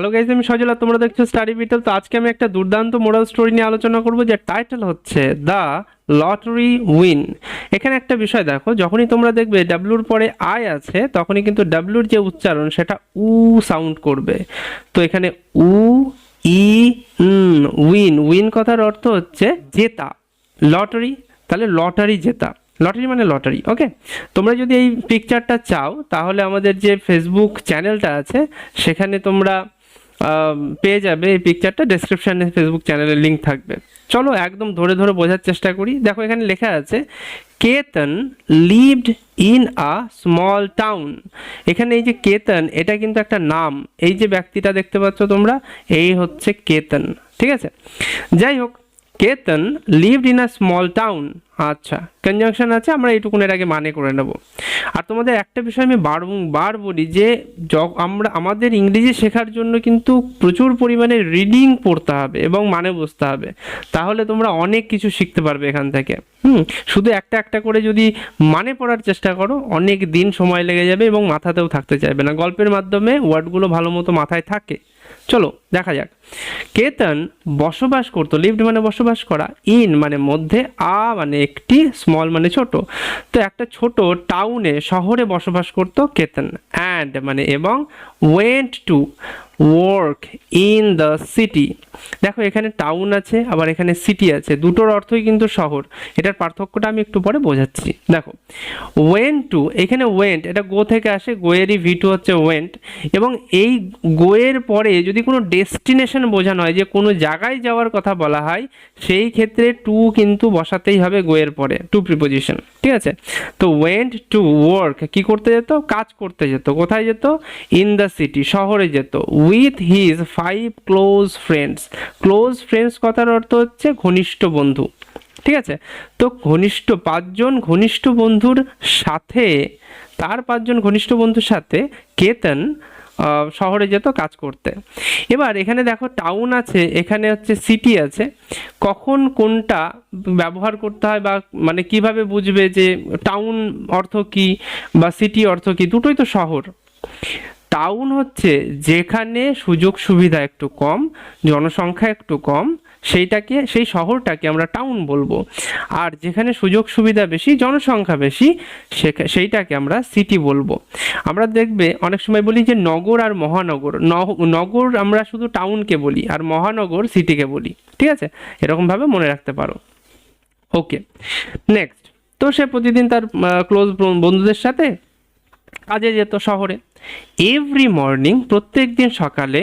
Hello guys আমি সজলা, তোমরা দেখছ স্টাডি বিটেল তো আজকে আমি একটা দুর্দান্ত মোরাল স্টোরি নিয়ে আলোচনা করব, যে টাইটেল হচ্ছে দ্য লটারি উইন এখানে একটা বিষয় দেখো, যখনই তোমরা দেখবে ডাব্লুর পরে আই আছে, তখনই কিন্তু ডাব্লুর যে উচ্চারণ, সেটা উ সাউন্ড করবে। তো এখানে উ ই উইন উইন কথার অর্থ হচ্ছে জেতা। লটারি তাহলে লটারি জেতা। লটারি মানে লটারি ওকে তোমরা যদি এই পিকচারটা চাও, তাহলে আমাদের যে ফেসবুক চ্যানেলটা আছে, সেখানে তোমরা পেয়ে যাবে এই পিকচারটা ডেসক্রিপশানে ফেসবুক চ্যানেলের লিঙ্ক থাকবে। চলো একদম ধরে ধরে বোঝার চেষ্টা করি। দেখো, এখানে লেখা আছে, Ketan lived in a small town এখানে এই যে কেতন, এটা কিন্তু একটা নাম। এই যে ব্যক্তিটা দেখতে পাচ্ছ তোমরা, এই হচ্ছে কেতন। ঠিক আছে? যাই হোক Ketan lived in a small town আচ্ছা কনজাংশন আছে, আমরা এইটুকুনের আগে মানে করে নেব। আর তোমাদের একটা বিষয় আমি বারবার বলি যে আমরা, আমাদের ইংরেজি শেখার জন্য কিন্তু প্রচুর পরিমাণে রিডিং পড়তে হবে এবং মানে বুঝতে হবে। তাহলে তোমরা অনেক কিছু শিখতে পারবে এখান থেকে। হুম, শুধু একটা একটা করে যদি মানে পড়ার চেষ্টা করো, অনেক দিন সময় লেগে যাবে এবং মাথাতেও থাকতে চাইবে না। গল্পের মাধ্যমে ওয়ার্ডগুলো ভালো মতো মাথায় থাকে। চলো, দেখা যাক। কেতন বসবাস করতো লিভড মানে বসবাস করা, ইন মানে মধ্যে, আ মানে একটি, স্মল মানে ছোট। তো একটা ছোট টাউনে শহরে বসবাস করতো কেতন। অ্যান্ড মানে এবং went to work in the city দেখো, এখানে টাউন আছে, আবার এখানে সিটি আছে। দুটোর অর্থই কিন্তু শহর। এটার পার্থক্যটা আমি একটু পরে বোঝাচ্ছি। দেখো ওয়েন টু এখানে ওয়েন্ট এটা গো থেকে আসে গোয়েরই ভি টু হচ্ছে ওয়েন্ট এবং এই গোয়ের পরে যদি কোনো ডেস্টিনেশন বোঝানো হয়, যে কোনো জায়গায় যাওয়ার কথা বলা হয়, সেই ক্ষেত্রে টু কিন্তু বসাতেই হবে গোয়ের পরে টু প্রিপোজিশন ঠিক আছে? তো ওয়েন্ট টু ওয়ার্ক কি করতে যেত? কাজ করতে যেত। কোথায় যেত? ইন দ্য সিটি শহরে যেত। With his five close friends close friends কথার অর্থ হচ্ছে ঘনিষ্ঠ বন্ধু। ঠিক আছে? তো ঘনিষ্ঠ পাঁচজন ঘনিষ্ঠ বন্ধুর সাথে, তার পাঁচজন ঘনিষ্ঠ বন্ধুর সাথে কেতন শহরে যেত কাজ করতে। এবার এখানে দেখো টাউন আছে, এখানে হচ্ছে সিটি আছে। কখন কোনটা ব্যবহার করতে হয় বা মানে কীভাবে বুঝবে যে টাউন অর্থ কি বা সিটি অর্থ কি? দুটোই তো শহর। টাউন হচ্ছে যেখানে সুযোগ সুবিধা একটু কম, জনসংখ্যা একটু কম, সেইটাকে, সেই শহরটাকে আমরা টাউন বলব। আর যেখানে সুযোগ সুবিধা বেশি, জনসংখ্যা বেশি সেইটাকে আমরা সিটি বলব। আমরা দেখবে অনেক সময় বলি যে নগর আর মহানগর। নগর আমরা শুধু টাউনকে বলি, আর মহানগর সিটিকে বলি। ঠিক আছে? এরকমভাবে মনে রাখতে পারো। Okay, next. তো সে প্রতিদিন তার ক্লোজ বন্ধুদের সাথে কাজে যেত শহরে। এভরি মর্নিং প্রত্যেক দিন সকালে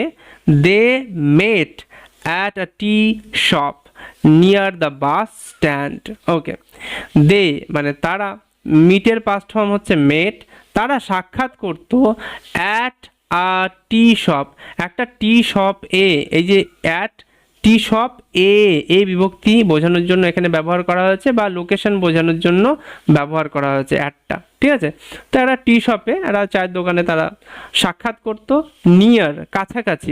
they met at a tea shop near the bus stand okay they মানে তারা মিটের পাস্ট ফর্ম হচ্ছে মেট তারা সাক্ষাৎ করত অ্যাট আ টি শপ একটা টি শপ এ এই যে অ্যাট টি শপ, এ এ বিভক্তি বোঝানোর জন্য এখানে ব্যবহার করা হয়েছে বা লোকেশন বোঝানোর জন্য ব্যবহার করা হয়েছে অ্যাডটা, ঠিক আছে? তো একটা টি শপে একটা চায়ের দোকানে তারা সাক্ষাৎ করতো নিয়ার কাছাকাছি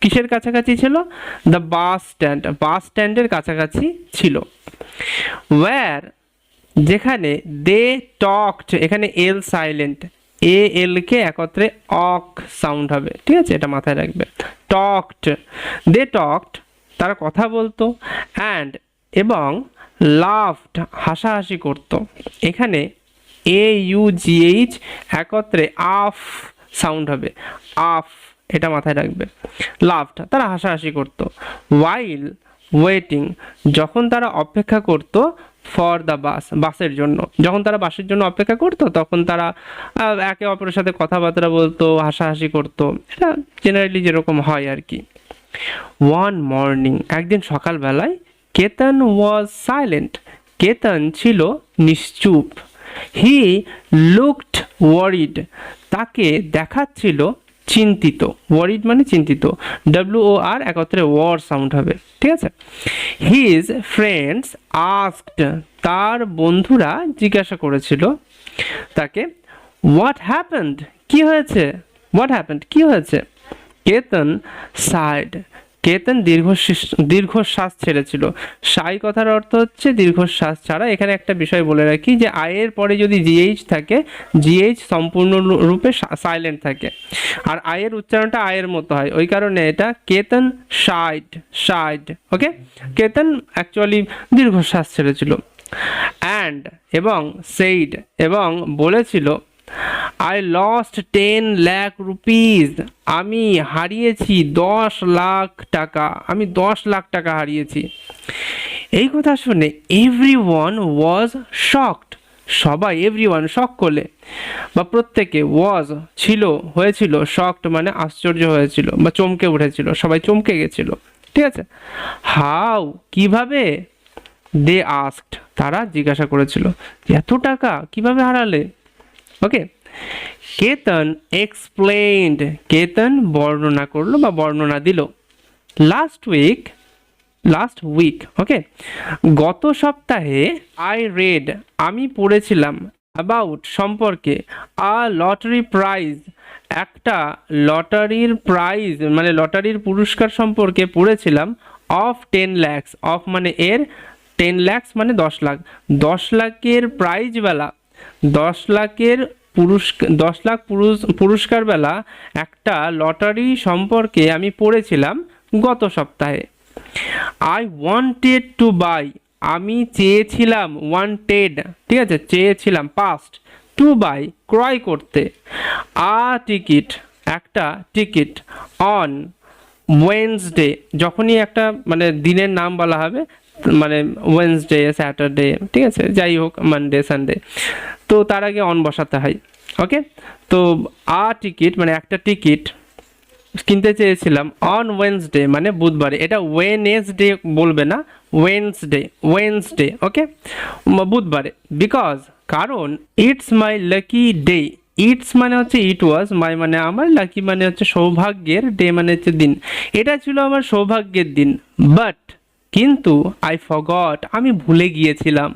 কিসের কাছাকাছি ছিল? দ্য বাস স্ট্যান্ড বাস স্ট্যান্ডের কাছাকাছি ছিল। ওয়্যার যেখানে দে টকড এখানে এল সাইলেন্ট এ এল কে একত্রে অক সাউন্ড হবে, ঠিক আছে? এটা মাথায় রাখবে। টকড দে টকড তারা কথা বলতো অ্যান্ড এবং লাফড হাসাহাসি করতো। এখানে এ ইউ জি এইচ একত্রে আফ সাউন্ড হবে। আফ এটা মাথায় রাখবে। লাফড তারা হাসাহাসি করতো। ওয়াইল ওয়েটিং যখন তারা অপেক্ষা করত ফর দ্য বাস বাসের জন্য। যখন তারা বাসের জন্য অপেক্ষা করতো, তখন তারা একে অপরের সাথে কথাবার্তা বলতো, হাসাহাসি করতো। এটা জেনারেলি যেরকম হয় আর কি। ওয়ান মর্নিং একদিন সকালবেলায়, কেতন ওয়াজ সাইলেন্ট কেতন ছিল নিশ্চুপ। হি লুকড ওয়ারিড তাকে দেখাচ্ছিল চিন্তিত। ওয়ারিড মানে চিন্তিত। ডাব্লিউ ও আর একত্রে ওয়ার সাউন্ড হবে। ঠিক আছে? হিজ ফ্রেন্ডস আস্কড তার বন্ধুরা জিজ্ঞাসা করেছিল তাকে হোয়াট হ্যাপেন্ড কি হয়েছে? হোয়াট হ্যাপেন্ড কি হয়েছে? কেতন সাইড কেতন দীর্ঘশ্বাস দীর্ঘশ্বাস ছেড়েছিল। সাই কথার অর্থ হচ্ছে দীর্ঘশ্বাস ছাড়া। এখানে একটা বিষয় বলে রাখি যে, আয়ের পরে যদি জিএইচ থাকে, জিএইচ সম্পূর্ণরূপে রূপে সাইলেন্ট থাকে। আর আয়ের উচ্চারণটা আয়ের মতো হয়। ওই কারণে এটা Ketan side side okay Ketan actually দীর্ঘশ্বাস ছেড়েছিল। অ্যান্ড এবং সেইড এবং বলেছিল I lost ten lakh rupees আমি হারিয়েছি দশ লাখ টাকা। আমি দশ লাখ টাকা হারিয়েছি। এই কথা শুনে এভরি ওয়ান ওয়াজ শকড সবাই এভরি ওয়ান শক করলে। বা প্রত্যেকে ওয়াজ ছিল, হয়েছিল। শকড মানে আশ্চর্য হয়েছিল বা চমকে উঠেছিল। সবাই চমকে গেছিল। ঠিক আছে? হাউ কীভাবে? দে আস্কড তারা জিজ্ঞাসা করেছিল। এত টাকা কীভাবে হারালে? ওকে কেতন এক্সপ্লেইনড কেতন বর্ণনা করল বা বর্ণনা দিল। Last week last week okay গত সপ্তাহে আই রেড আমি পড়েছিলাম অ্যাবাউট সম্পর্কে আ লটারি প্রাইজ একটা লটারির প্রাইজ মানে লটারির পুরস্কার সম্পর্কে পড়েছিলাম অফ টেন ল্যাক্স অফ মানে এর টেন ল্যাক্স মানে দশ লাখ। দশ লাখের প্রাইজবেলা দশ লাখের পুরস্কার দশ লাখ পুরুষ পুরস্কার বেলা একটা লটারি সম্পর্কে আমি পড়েছিলাম গত সপ্তাহে। আই ওয়ান্টেড টু বাই আমি চেয়েছিলাম ওয়ান্টেড ঠিক আছে? চেয়েছিলাম পাস্ট টু বাই ক্রয় করতে। আ টিকিট, একটা টিকিট অন ওয়েন্সডে যখনই একটা মানে দিনের নাম বলা হবে মানে ওয়েন্সডে স্যাটারডে ঠিক আছে? যাই হোক মানডে সানডে তো তার আগে অন বসাতে হয় ওকে তো আ টিকিট মানে একটা টিকিট কিনতে চেয়েছিলাম অন ওয়েন্সডে মানে বুধবারে। এটা ওয়েনেসডে বলবে না ওয়েন্সডে ওয়েন্সডে ওকে বুধবারে। বিকজ কারণ it's my lucky day it's মানে হচ্ছে ইট ওয়াজ মাই মানে আমার লাকি মানে হচ্ছে সৌভাগ্যের ডে মানে হচ্ছে দিন। এটা ছিল আমার সৌভাগ্যের দিন। বাট কিন্তু আই ফগট আমি ভুলে গিয়েছিলাম।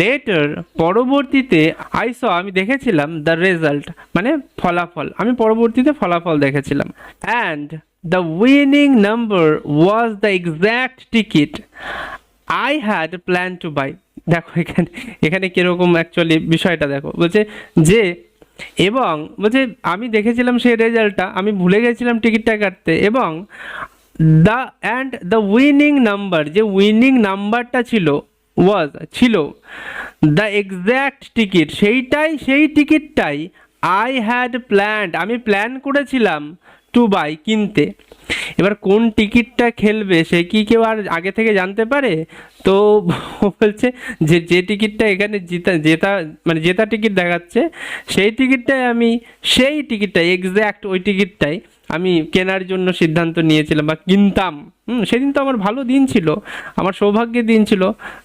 লেটার পরবর্তীতে আই স আমি দেখেছিলাম দ্য রেজাল্ট মানে ফলাফল। আমি পরবর্তীতে ফলাফল দেখেছিলাম। And the winning number was the exact ticket I had plan to buy দেখো এখানে এখানে কীরকম অ্যাকচুয়ালি বিষয়টা দেখো। বলছে যে, এবং বলছে আমি দেখেছিলাম সেই রেজাল্টটা আমি ভুলে গেছিলাম টিকিটটা কাটতে। এবং the and the winning number যে উইনিং নাম্বারটা ছিল ওয়াজ ছিল দ্য এক্স্যাক্ট টিকিট সেইটাই, সেই টিকিটটাই আই হ্যাড প্ল্যান্ড আমি প্ল্যান করেছিলাম টু বাই কিনতে। এবার কোন টিকিটটা খেলবে সে কি কেউ আর আগে থেকে জানতে পারে? তো বলছে যে যে টিকিটটা এখানে জেতা জেতা মানে জেতা টিকিট দেখাচ্ছে, সেই টিকিটটাই আমি, সেই টিকিটটাই এক্স্যাক্ট ওই টিকিটটাই আমি কেনার জন্য সিদ্ধান্ত নিয়েছিলাম বা কিনতাম। হুম, সেদিন তো আমার ভালো দিন ছিল, আমার সৌভাগ্যের দিন ছিল।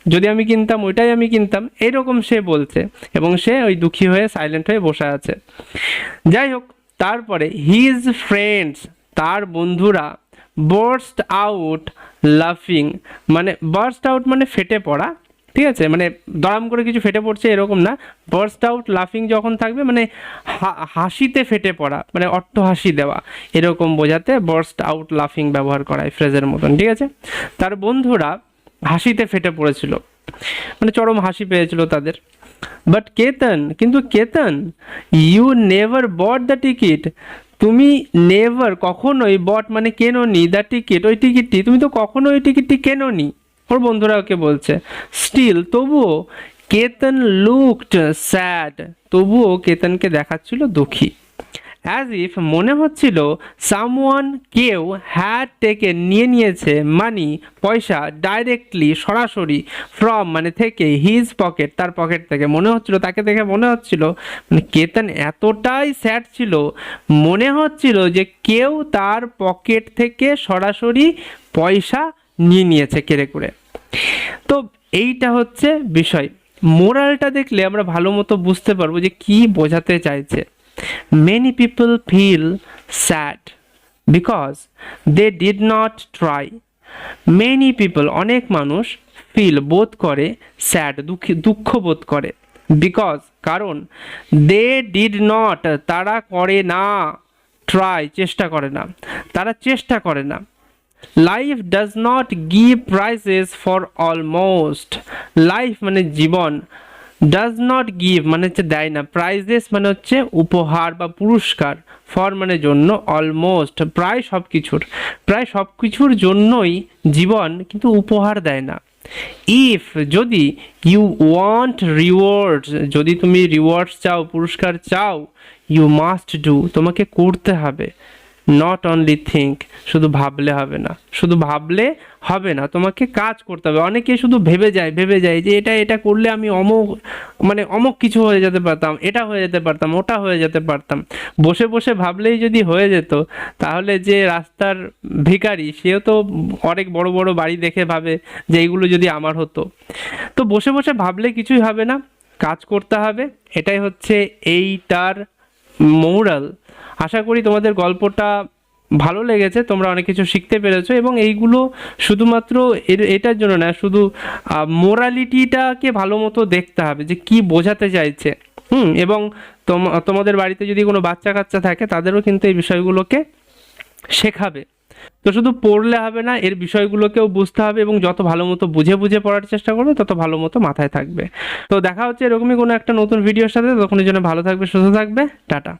যদি আমি কিনতাম, ওইটাই আমি কিনতাম এইরকম সে বলছে। এবং সে ওই দুঃখী হয়ে সাইলেন্ট হয়ে বসে আছে। যাই হোক তারপরে হিজ ফ্রেন্ডস তার বন্ধুরা বার্স্ট আউট লাফিং মানে বার্স্ট আউট মানে ফেটে পড়া, ঠিক আছে? মানে দড়াম করে কিছু ফেটে পড়ছে এরকম না। বার্স্ট আউট লাফিং যখন থাকবে মানে হাসিতে ফেটে পড়া মানে অট্ট হাসি দেওয়া, এরকম বোঝাতে বার্স্ট আউট লাফিং ব্যবহার করা হয় ফ্রেজের মতন, ঠিক আছে? তার বন্ধুরা হাসিতে ফেটে পড়েছিল মানে চরম হাসি পেয়েছিল তাদের। বাট কেতন কিন্তু Ketan you never bought the ticket তুমি নেভার কখনোই বট মানে কেননি দ্য টিকিট ওই টিকিটটি তুমি তো কখনো ওই টিকিটটি কেননি। ওর বন্ধুরা ওকে বলছে স্টিল তবুও কেতন লুকড স্যাড তবুও কেতনকে দেখাচ্ছিল দুঃখী। অ্যাজ ইফ মনে হচ্ছিল সামওয়ান কেউ হ্যাড টেকে নিয়ে নিয়েছে মানি পয়সা ডাইরেক্টলি সরাসরি ফ্রম মানে থেকে হিজ পকেট তার পকেট থেকে। মনে হচ্ছিল, তাকে দেখে মনে হচ্ছিল মানে কেতন এতটাই স্যাড ছিল। মনে হচ্ছিল যে কেউ তার পকেট থেকে সরাসরি পয়সা নিয়ে নিয়েছে কেড়ে করে তো এইটা হচ্ছে বিষয়। মোরালটা দেখলে আমরা ভালো মতো বুঝতে পারব যে কি বোঝাতে চাইছে। Many people feel sad because they did not try many people অনেক মানুষ ফিল বোধ করে স্যাড দুঃখী, দুঃখ বোধ করে বিকজ কারণ দে ডিড নট তারা করে না ট্রাই চেষ্টা করে না, তারা চেষ্টা করে না। Life does not give prizes for almost life মানে জীবন। ডাজ নট গিভ মানে হচ্ছে দেয় না। প্রাইজেস মানে হচ্ছে উপহার বা পুরস্কার ফর মানে জন্য অলমোস্ট প্রায় সব কিছুর প্রায় সব কিছুর জন্যই জীবন কিন্তু উপহার দেয় না। ইফ যদি ইউ ওয়ান্ট রিওয়ার্ডস যদি তুমি রিওয়ার্ডস চাও, পুরস্কার চাও ইউ মাস্ট ডু তোমাকে করতে হবে। নট অনলি থিঙ্ক শুধু ভাবলে হবে না। শুধু ভাবলে হবে না, তোমাকে কাজ করতে হবে। অনেকে শুধু ভেবে যায় ভেবে যায় যে এটা এটা করলে আমি অমুক মানে অমুক কিছু হয়ে যেতে পারতাম, এটা হয়ে যেতে পারতাম, ওটা হয়ে যেতে পারতাম। বসে বসে ভাবলেই যদি হয়ে যেত, তাহলে যে রাস্তার ভিখারি, সেও তো অনেক বড় বড় বাড়ি দেখে ভাবে যে এইগুলো যদি আমার হতো। তো বসে বসে ভাবলে কিছুই হবে না, কাজ করতে হবে। এটাই হচ্ছে এইটার মোরাল। আশা করি তোমাদের গল্পটা ভালো লেগেছে, তোমরা অনেক কিছু শিখতে পেরেছ এবং এইগুলো শুধুমাত্র এর- এটার জন্য না, শুধু মোরালিটিটাকে ভালো মতো দেখতে হবে যে কি বোঝাতে চাইছে। হুম, এবং তোম- তোমাদের বাড়িতে যদি কোনো বাচ্চা কাচ্চা থাকে, তাদেরও কিন্তু এই বিষয়গুলোকে শেখাবে। তো শুধু পড়লে হবে না, এর বিষয়গুলোকেও বুঝতে হবে এবং যত ভালো মতো বুঝে বুঝে পড়ার চেষ্টা করবে, তত ভালো মতো মাথায় থাকবে। তো দেখা হচ্ছে এরকমই কোনো একটা নতুন ভিডিওর সাথে তখন জন্য ভালো থাকবে, সুস্থ থাকবে, টাটা।